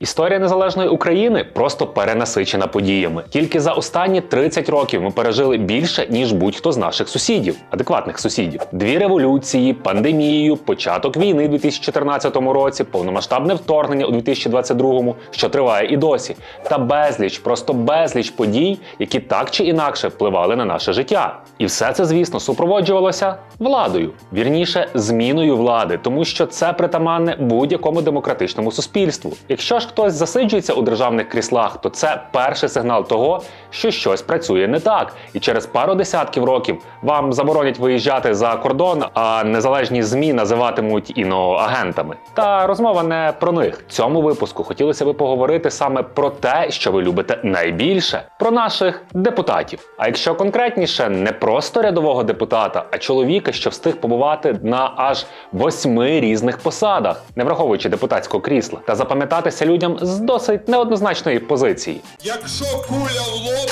Історія незалежної України просто перенасичена подіями. Тільки за останні 30 років ми пережили більше ніж будь-хто з наших сусідів, адекватних сусідів. Дві революції, пандемію, початок війни у 2014 році, повномасштабне вторгнення у 2022, що триває і досі, та безліч, просто безліч подій, які так чи інакше впливали на наше життя. І все це, звісно, супроводжувалося владою, вірніше, зміною влади, тому що це притаманне будь-якому демократичному суспільству. Якщо ж хтось засиджується у державних кріслах, то це перший сигнал того, що щось працює не так, і через пару десятків років вам заборонять виїжджати за кордон, а незалежні змі називатимуть іноагентами. Та розмова не про них. В цьому випуску хотілося би поговорити саме про те, що ви любите найбільше, про наших депутатів. А якщо конкретніше, не просто рядового депутата, а чоловіка, що встиг побувати на аж восьми різних посадах, не враховуючи депутатського крісла, та запам'ятатися людям з досить неоднозначної позиції. Якщо куля в лоб,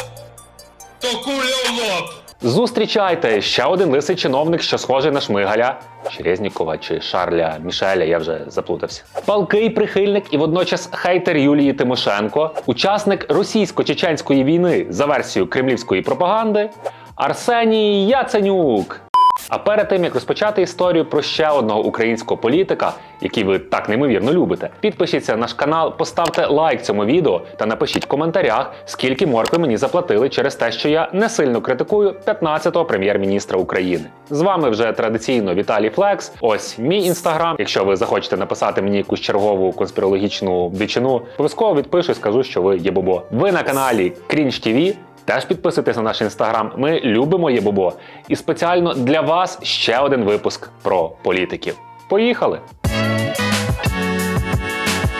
то куля в лоб. Зустрічайте ще один лисий чиновник, що схожий на Шмигаля. Чи Резнікова, чи Шарля Мішеля, я вже заплутався. Палкий прихильник і водночас хейтер Юлії Тимошенко, учасник російсько-чеченської війни за версією кремлівської пропаганди Арсеній Яценюк. А перед тим як розпочати історію про ще одного українського політика, який ви так неймовірно любите, підпишіться на наш канал, поставте лайк цьому відео та напишіть в коментарях, скільки моркви мені заплатили через те, що я не сильно критикую 15-го прем'єр-міністра України. З вами вже традиційно Віталій Флекс. Ось мій інстаграм. Якщо ви захочете написати мені якусь чергову конспірологічну дичину, обов'язково відпишу і скажу, що ви є бобо. Ви на каналі Крінж ТВ. Теж підписуйтесь на наш інстаграм. Ми любимо Єбобо. І спеціально для вас ще один випуск про політиків. Поїхали!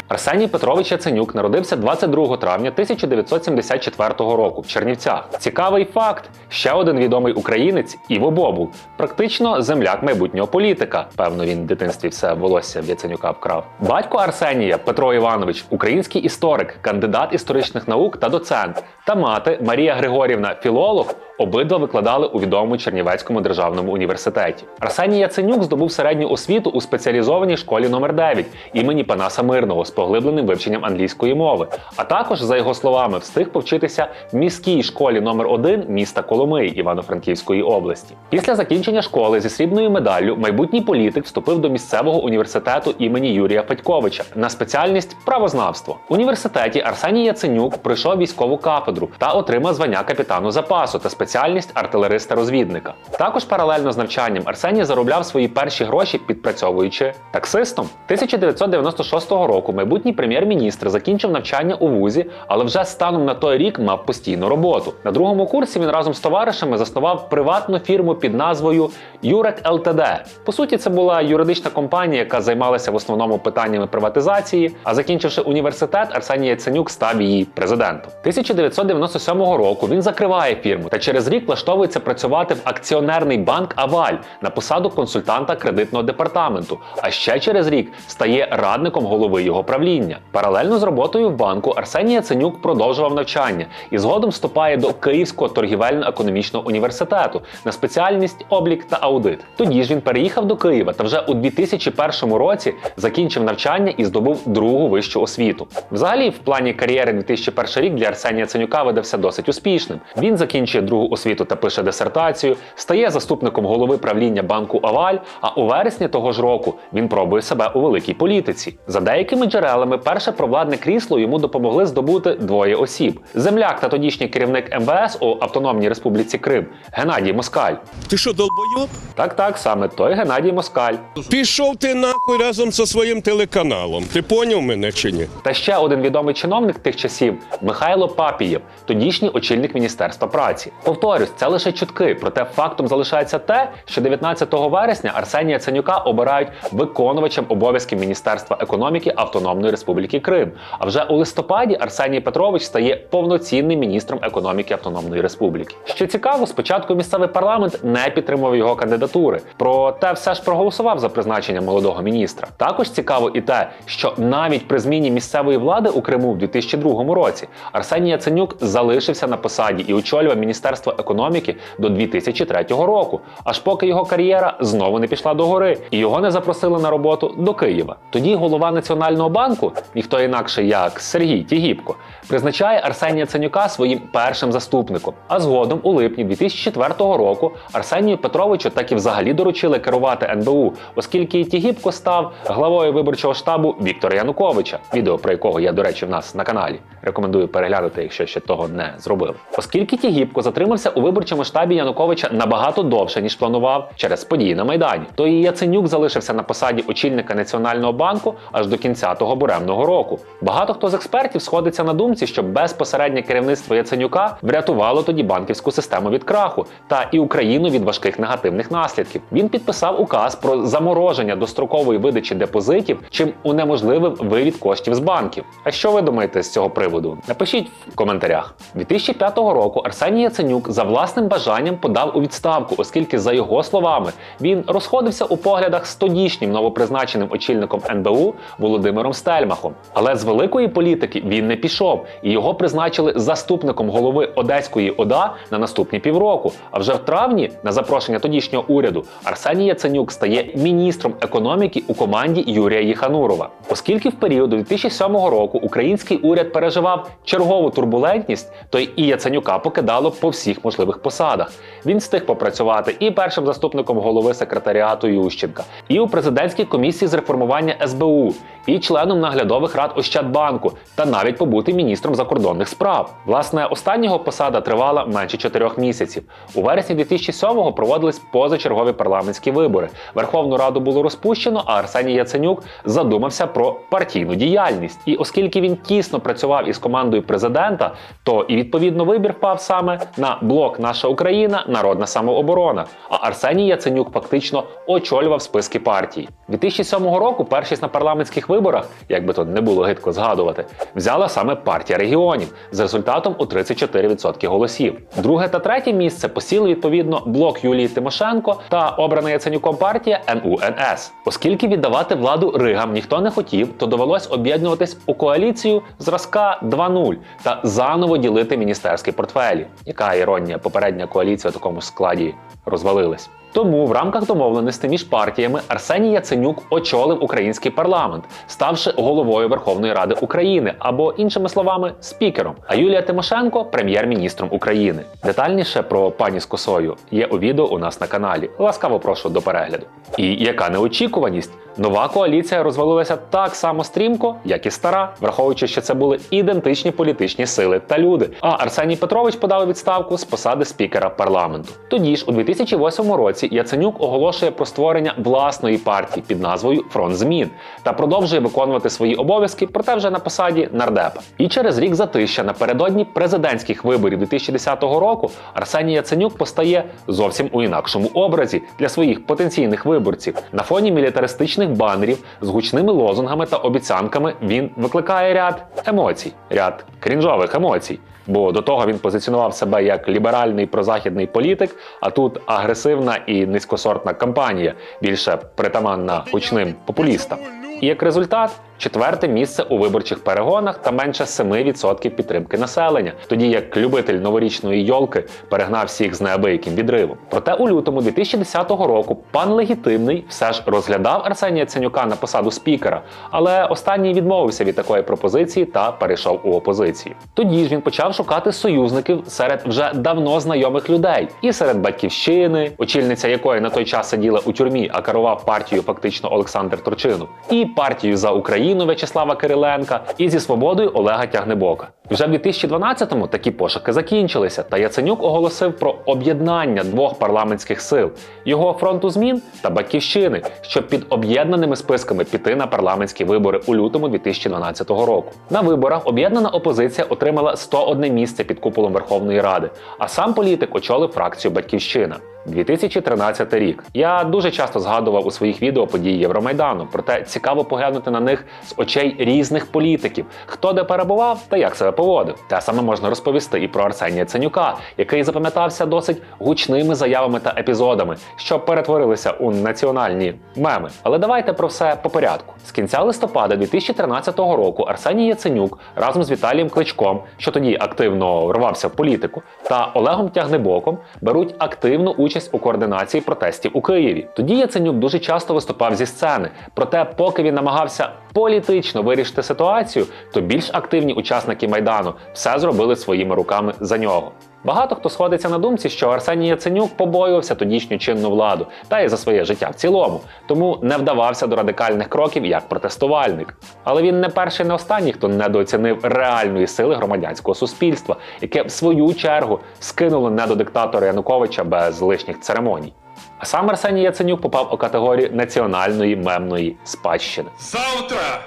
Арсеній Петрович Яценюк народився 22 травня 1974 року в Чернівцях. Цікавий факт: ще один відомий українець Іво Бобул, практично земляк майбутнього політика. Певно, він в дитинстві все волосся в Яценюка вкрав. Батько Арсенія Петро Іванович, український історик, кандидат історичних наук та доцент. Та мати Марія Григорівна, філолог, обидва викладали у відомому Чернівецькому державному університеті. Арсеній Яценюк здобув середню освіту у спеціалізованій школі номер 9 імені Панаса Мирного з поглибленим вивченням англійської мови. А також, за його словами, встиг повчитися в міській школі номер 1 міста Коломиї Івано-Франківської області. Після закінчення школи зі срібною медаллю майбутній політик вступив до місцевого університету імені Юрія Федьковича на спеціальність правознавство. В університеті Арсеній Яценюк пройшов військову кафедру та отримав звання капітану запасу та спеціальність артилериста-розвідника. Також паралельно з навчанням Арсеній заробляв свої перші гроші, підпрацьовуючи таксистом. 1996 року майбутній прем'єр-міністр закінчив навчання у вузі, але вже станом на той рік мав постійну роботу. На другому курсі він разом з товаришами заснував приватну фірму під назвою Юрек ЛТД. По суті, це була юридична компанія, яка займалася в основному питаннями приватизації. А закінчивши університет, Арсеній Яценюк став її президентом. 1997 року він закриває фірму та через рік влаштовується працювати в акціонерний банк Аваль на посаду консультанта кредитного департаменту. А ще через рік стає радником голови його правління. Паралельно з роботою в банку Арсеній Яценюк продовжував навчання і згодом вступає до Київського торгівельно-економічного університету на спеціальність облік та аудит. Тоді ж він переїхав до Києва та вже у 2001 році закінчив навчання і здобув другу вищу освіту. Взагалі, в плані кар'єри 2001 рік для Арсенія Яценюка видався досить успішним. Він закінчує другу освіту та пише дисертацію, стає заступником голови правління банку Аваль. А у вересні того ж року він пробує себе у великій політиці. За деякими джерелами, перше провладне крісло йому допомогли здобути двоє осіб: земляк та тодішній керівник МВС у Автономній Республіці Крим Геннадій Москаль. Ти що, долбойоб? Так, так, саме той Геннадій Москаль. Пішов ти нахуй разом зі своїм телеканалом. Ти поняв мене чи ні? Та ще один відомий чиновник тих часів Михайло Папієв, тодішній очільник міністерства праці. Повторюсь, це лише чутки, проте фактом залишається те, що 19 вересня Арсенія Ценюка обирають виконувачем обов'язків Міністерства економіки Автономної Республіки Крим. А вже у листопаді Арсеній Петрович стає повноцінним міністром економіки Автономної Республіки. Що цікаво, спочатку місцевий парламент не підтримував його кандидатури, проте все ж проголосував за призначення молодого міністра. Також цікаво і те, що навіть при зміні місцевої влади у Криму в 2002 році Арсеній Яценюк залишився на посаді і очолював міністерство Міністерства економіки до 2003 року, аж поки його кар'єра знову не пішла до гори, і його не запросили на роботу до Києва. Тоді голова Національного банку, ніхто інакше як Сергій Тігіпко, призначає Арсенія Ценюка своїм першим заступником. А згодом, у липні 2004 року, Арсенію Петровичу так і взагалі доручили керувати НБУ, оскільки Тігіпко став главою виборчого штабу Віктора Януковича, відео про якого є, до речі, в нас на каналі. Рекомендую переглянути, якщо ще того не зробив. Оскільки Тігіпко затримався у виборчому штабі Януковича набагато довше ніж планував через події на майдані, то і Яценюк залишився на посаді очільника Національного банку аж до кінця того буремного року. Багато хто з експертів сходиться на думці, що безпосереднє керівництво Яценюка врятувало тоді банківську систему від краху та і Україну від важких негативних наслідків. Він підписав указ про замороження дострокової видачі депозитів, чим унеможливив вивід коштів з банків. А що ви думаєте з цього приводу? Напишіть в коментарях. 2005 року Арсеній Яценюк за власним бажанням подав у відставку, оскільки, за його словами, він розходився у поглядах з тодішнім новопризначеним очільником НБУ Володимиром Стельмахом. Але з великої політики він не пішов, і його призначили заступником голови Одеської ОДА на наступні півроку. А вже в травні, на запрошення тодішнього уряду, Арсеній Яценюк стає міністром економіки у команді Юрія Єханурова. Оскільки в період 2007 року український уряд переживав чергову турбулентність, то і Яценюка покидало по всіх можливих посадах. Він встиг попрацювати і першим заступником голови секретаріату Ющенка, і у президентській комісії з реформування СБУ, і членом наглядових рад Ощадбанку, та навіть побути міністром закордонних справ. Власне, останнього посада тривала менше чотирьох місяців. У вересні 2007-го проводились позачергові парламентські вибори. Верховну Раду було розпущено, а Арсеній Яценюк задумався про партійну діяльність. І оскільки він тісно працював із командою президента, то і відповідно вибір впав саме на блок Наша Україна, Народна самооборона. А Арсеній Яценюк фактично очолював списки партій. 2007 року першість на парламентських виборах, як би то не було гидко згадувати, взяла саме партія регіонів з результатом у 34% голосів. Друге та третє місце посіли відповідно блок Юлії Тимошенко та обрана Яценюком партія НУНС. Оскільки віддавати владу Ригам ніхто не хотів, то довелось об'єднуватись у коаліцію зразка 2.0 та заново ділити міністерські портфелі. Яка іронія, попередня коаліція у такому складі розвалилась. Тому в рамках домовленості між партіями Арсеній Яценюк очолив український парламент, ставши головою Верховної Ради України або, іншими словами, спікером. А Юлія Тимошенко прем'єр-міністром України. Детальніше про пані з косою є у відео у нас на каналі. Ласкаво прошу до перегляду. І яка неочікуваність? Нова коаліція розвалилася так само стрімко, як і стара, враховуючи, що це були ідентичні політичні сили та люди. А Арсеній Петрович подав відставку з посади спікера парламенту. Тоді ж, у 2008 році, Яценюк оголошує про створення власної партії під назвою Фронт змін та продовжує виконувати свої обов'язки, проте вже на посаді нардепа. І через рік затища напередодні президентських виборів 2010 року Арсеній Яценюк постає зовсім у інакшому образі для своїх потенційних виборців. На фоні мілітаристичних банерів з гучними лозунгами та обіцянками він викликає ряд емоцій, ряд крінжових емоцій. Бо до того він позиціонував себе як ліберальний прозахідний політик, а тут агресивна і низькосортна кампанія, більше притаманна гучним популістам. І як результат, четверте місце у виборчих перегонах та менше 7% підтримки населення, тоді як любитель новорічної йолки перегнав всіх з неабияким відривом. Проте у лютому 2010 року пан легітимний все ж розглядав Арсенія Ценюка на посаду спікера, але останній відмовився від такої пропозиції та перейшов у опозицію. Тоді ж він почав шукати союзників серед вже давно знайомих людей, і серед батьківщини, очільниця якої на той час сиділа у тюрмі, а керував партією фактично Олександр Турчинов, і партію за Україну В'ячеслава Кириленка, і зі свободою Олега Тягнебока. Вже в 2012-му такі пошуки закінчилися, та Яценюк оголосив про об'єднання двох парламентських сил його фронту змін та батьківщини, щоб під об'єднаними списками піти на парламентські вибори у лютому 2012 року. На виборах об'єднана опозиція отримала 101 місце під куполом Верховної Ради, а сам політик очолив фракцію Батьківщина. 2013 рік. Я дуже часто згадував у своїх відео події Євромайдану, проте цікаво поглянути на них з очей різних політиків, хто де перебував та як себе поводив. Те саме можна розповісти і про Арсенія Ценюка, який запам'ятався досить гучними заявами та епізодами, що перетворилися у національні меми. Але давайте про все по порядку. З кінця листопада 2013 року Арсеній Яценюк разом з Віталієм Кличком, що тоді активно рвався в політику, та Олегом Тягнебоком беруть активну участь у координації протестів у Києві. Тоді Яценюк дуже часто виступав зі сцени. Проте, поки він намагався політично вирішити ситуацію, то більш активні учасники майдану все зробили своїми руками за нього. Багато хто сходиться на думці, що Арсеній Яценюк побоювався тодішню чинну владу та й за своє життя в цілому, тому не вдавався до радикальних кроків як протестувальник. Але він не перший, не останній, хто недооцінив реальної сили громадянського суспільства, яке в свою чергу скинуло не до диктатора Януковича без лишніх церемоній. А сам Арсеній Яценюк попав у категорію національної мемної спадщини. Завтра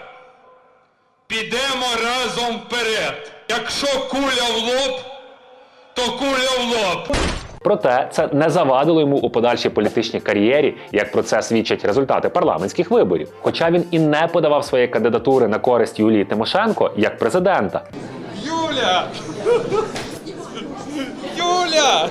підемо разом вперед. Якщо куля в лоб, то куля в лоб. Проте це не завадило йому у подальшій політичній кар'єрі, як про це свідчать результати парламентських виборів. Хоча він і не подавав своєї кандидатури на користь Юлії Тимошенко як президента. Юля! Юля!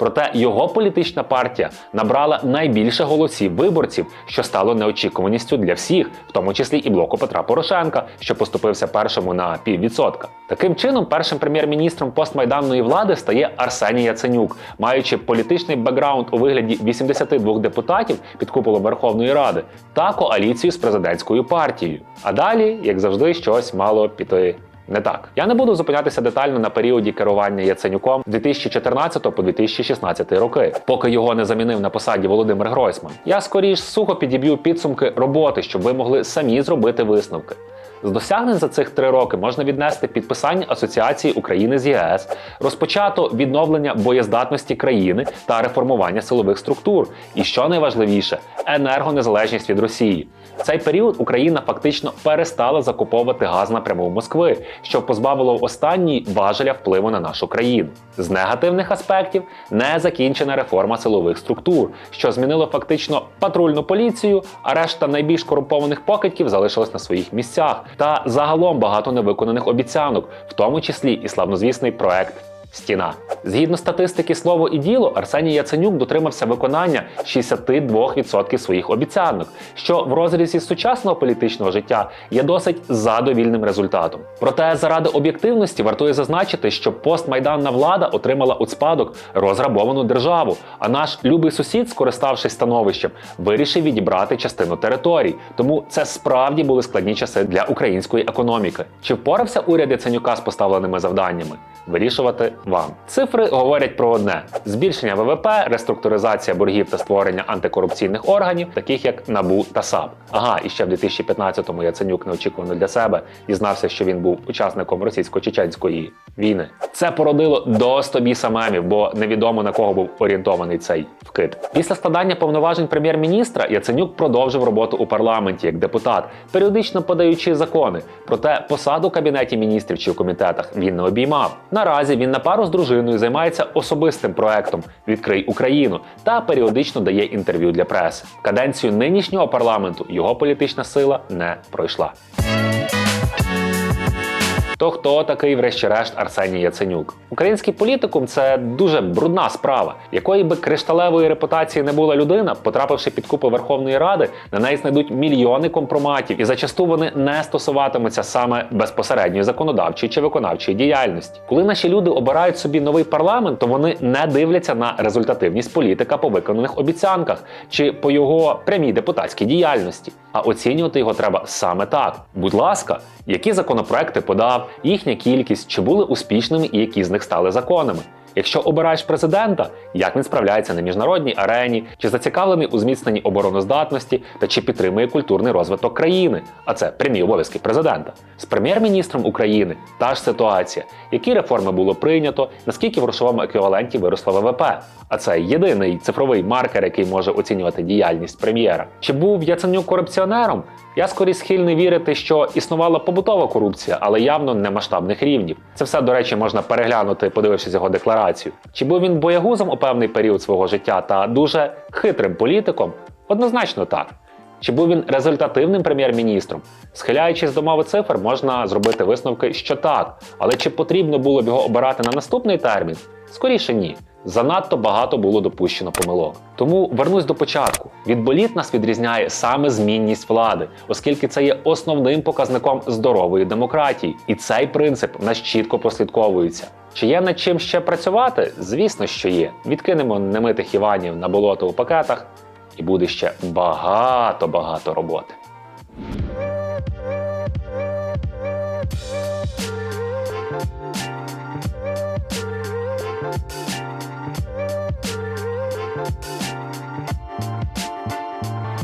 Проте його політична партія набрала найбільше голосів виборців, що стало неочікуваністю для всіх, в тому числі і блоку Петра Порошенка, що поступився першому на піввідсотка. Таким чином, першим прем'єр-міністром постмайданної влади стає Арсеній Яценюк, маючи політичний бекграунд у вигляді 82 депутатів під куполом Верховної Ради та коаліцію з президентською партією. А далі, як завжди, щось мало піти не так. Я не буду зупинятися детально на періоді керування Яценюком з 2014 по 2016 роки, поки його не замінив на посаді Володимир Гройсман. Я скоріш сухо підіб'ю підсумки роботи, щоб ви могли самі зробити висновки. З досягнень за цих три роки можна віднести підписання асоціації України з ЄС, розпочато відновлення боєздатності країни та реформування силових структур. І що найважливіше, енергонезалежність від Росії. В цей період Україна фактично перестала закуповувати газ напряму в Москви, що позбавило останній важеля впливу на нашу країну. З негативних аспектів незакінчена реформа силових структур, що змінило фактично патрульну поліцію, а решта найбільш корумпованих покидьків залишилась на своїх місцях. Та загалом багато невиконаних обіцянок, в тому числі і славнозвісний проект. Стіна згідно статистики слово і діло, Арсеній Яценюк дотримався виконання 62% своїх обіцянок, що в розрізі сучасного політичного життя є досить задовільним результатом. Проте заради об'єктивності вартує зазначити, що постмайданна влада отримала у спадок розграбовану державу. А наш любий сусід, скориставшись становищем, вирішив відібрати частину територій. Тому це справді були складні часи для української економіки. Чи впорався уряд Яценюка з поставленими завданнями? Вирішувати вам. Цифри говорять про одне: збільшення ВВП, реструктуризація боргів та створення антикорупційних органів, таких як НАБУ та САП. Ага, і ще в 2015-му Яценюк неочікувано для себе дізнався, що він був учасником російсько-чеченської війни. Це породило до стобіса мемів, бо невідомо на кого був орієнтований цей вкид. Після складання повноважень прем'єр-міністра Яценюк продовжив роботу у парламенті як депутат, періодично подаючи закони. Проте посаду в кабінеті міністрів чи в комітетах він не обіймав. Наразі він на пару з дружиною займається особистим проектом Відкрий Україну та періодично дає інтерв'ю для преси. Каденцію нинішнього парламенту його політична сила не пройшла. То хто такий, врешті-решт, Арсеній Яценюк? Український політикум це дуже брудна справа, якої би кришталевої репутації не була людина, потрапивши під купи Верховної Ради, на неї знайдуть мільйони компроматів, і зачасту вони не стосуватимуться саме безпосередньої законодавчої чи виконавчої діяльності. Коли наші люди обирають собі новий парламент, то вони не дивляться на результативність політика по виконаних обіцянках чи по його прямій депутатській діяльності. А оцінювати його треба саме так. Будь ласка, які законопроекти подав, їхня кількість, чи були успішними і які з них стали законами. Якщо обираєш президента, як він справляється на міжнародній арені, чи зацікавлений у зміцненні обороноздатності та чи підтримує культурний розвиток країни, а це прямі обов'язки президента. З прем'єр-міністром України та ж ситуація, які реформи було прийнято, наскільки в грошовому еквіваленті виросло ВВП. А це єдиний цифровий маркер, який може оцінювати діяльність прем'єра. Чи був Яценюк корупціонером? Я скоріше схильний вірити, що існувала побутова корупція, але явно не масштабних рівнів. Це все, до речі, можна переглянути, подивившись його декларацію. Чи був він боягузом у певний період свого життя та дуже хитрим політиком? Однозначно так. Чи був він результативним прем'єр-міністром? Схиляючись до мови цифр, можна зробити висновки, що так. Але чи потрібно було б його обирати на наступний термін? Скоріше ні. Занадто багато було допущено помилок. Тому вернусь до початку. Від боліт нас відрізняє саме змінність влади, оскільки це є основним показником здорової демократії, і цей принцип нас чітко прослідковується. Чи є над чим ще працювати? Звісно, що є. Відкинемо немитих Іванів на болото у пакетах, і буде ще багато-багато роботи.